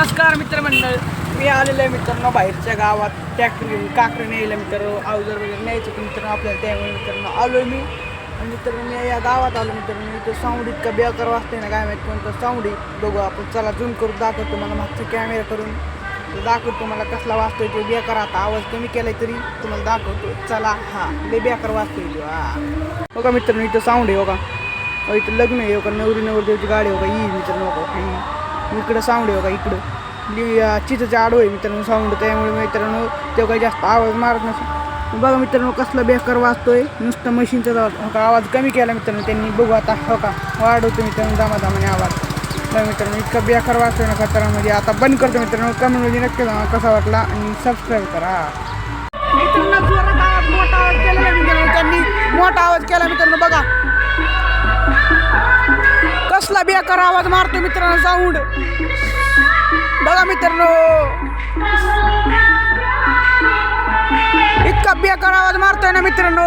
नमस्कार मित्रमंडळ. मी आलेलो आहे मित्रांनो बाहेरच्या गावात. ट्रॅक्टर काकडे न्यायला मित्रांनो. अवजार वगैरे न्यायचं होतं मित्रांनो. आपल्याला त्यामुळे मित्रांनो आलो आहे मी. आणि मित्रांनो मी या गावात आलो मित्रांनो. इथं साऊंड का बेकार वाजते ना काय माहिती कोणतं साऊंडी बघू आपण. चला झूम करून दाखवतो मला मागचा कॅमेरा करून. दाखवतो तुम्हाला कसला वाचतोय तो बेकार. आता आवाज कमी केलाय तरी तुम्हाला दाखवतो. चला हा. लय बेकार वाचतोय तो हा. बघा मित्रांनो इथं साऊंड आहे बघा. इथं लग्न आहे बघा. नवरी नवरदेवची गाडी बघा. ही मित्रांनो बघा. इकडं साऊंड आहे बघा इकडं? लि चिचं आडो आहे मित्रांनो साऊंड त्यामुळे मित्रांनो तो काही जास्त आवाज मारत नसेल. बघा मित्रांनो कसला बेकार वाजतोय. नुसतं मशीनचा आवाज हो का आवाज कमी केला मित्रांनो त्यांनी. बघू आता हो का? वाढवतो मित्रांनो दामादामाने आवाज. बघा मित्रांनो इतका बेकार वाजतोय ना खतरामध्ये. आता बंद करतो मित्रांनो कमेंटमध्ये नक्की सांगा कसा वाटला आणि सबस्क्राईब करा. मित्रांनो मोठा आवाज केला. मित्रांनो त्यांनी मोठा आवाज केला मित्रांनो बघा कसला बेकार आवाज मारतो मित्रांनो साऊंड बघा मित्रांनो. इतका बेकार आवाज मारतोय ना मित्रांनो.